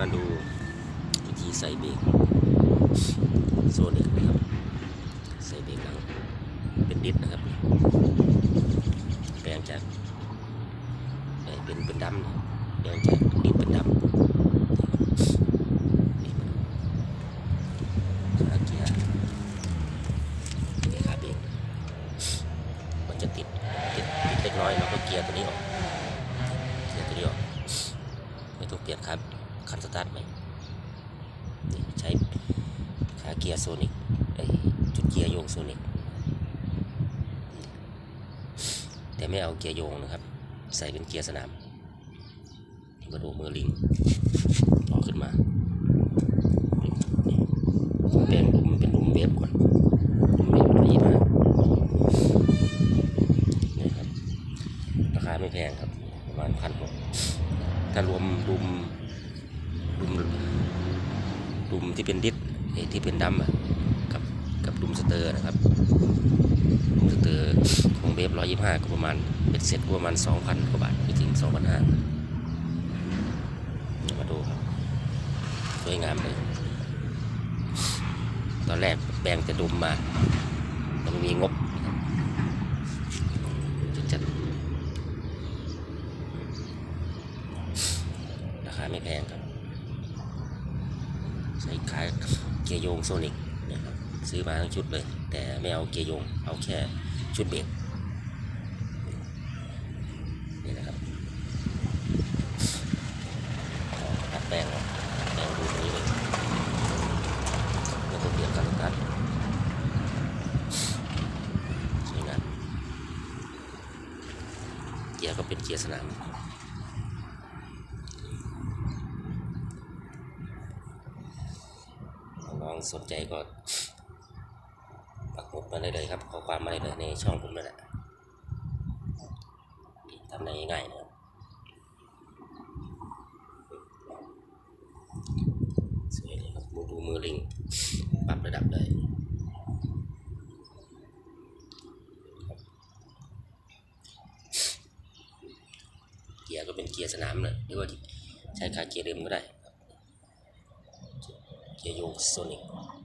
มาดูวิธีใส่เบรกโซนิกนะครับ ใส่เบรกหลังเป็นดิสนะครับ แปลงจากเป็นเป็นดำนะแปลงจากดิสเป็นดำนี่มาดูขาเกียร์นี่ขาเบรกมันจะติดติดติดเล็กน้อยเราก็เกียร์ตัวนี้ออกเกียร์ตัวนี้ออกไม่ต้องเปลี่ยนครับ คันสตาร์ทใหม่นี่ใช้ขาเกียร์โซนิกจุดเกียร์โยงโซนิกแต่ไม่เอาเกียร์โยงนะครับ ใส่เป็นเกียร์สนามมาดูมือลิงต่อขึ้นมาแปลงดุมเป็นดุมเวฟก่อนดุมเวฟตัวยี่ห้านี่ครับราคาไม่แพงครับ ประมาณพันหกถ้ารวมดุม ดุมดุมที่เป็นดิสที่เป็นดัมกับกับดุมสเตอร์นะครับดุมสเตอร์ของเบฟร้อยยี่ห้าก็ประมาณเป็นเสร็จประมาณสองพันกว่าบาทไม่ถึงสองพันห้ามาดูครับสวยงามเลยตอนแรกแบ่งจะดุมมาต่ไม่มีงบจะจัดราคาไม่แพงครับ ใช้ขายเกียร์โยงโซนิกนะครับซื้อมาทั้งชุดเลย แต่ไม่เอาเกียร์โยง เอาแค่ชุดเบรกนี่นะครับตัดแป้งแป้งดูตรงนี้เลยแล้วก็เปลี่ยนการตัดสวยงามเกียร์ก็เป็นเกียร์สนาม น้อง สนใจก็ปักหมุดมาได้เลยครับขอความมาได้เลยในช่องผมนั่นแหละทำได้ง่ายนะครับสวยเลยครับมือดูมือลิงปรับระดับได้เกียร์ก็เป็นเกียร์สนามนะหรือว่าใช้ขาเกียร์เดิมก็ได้ ครับเ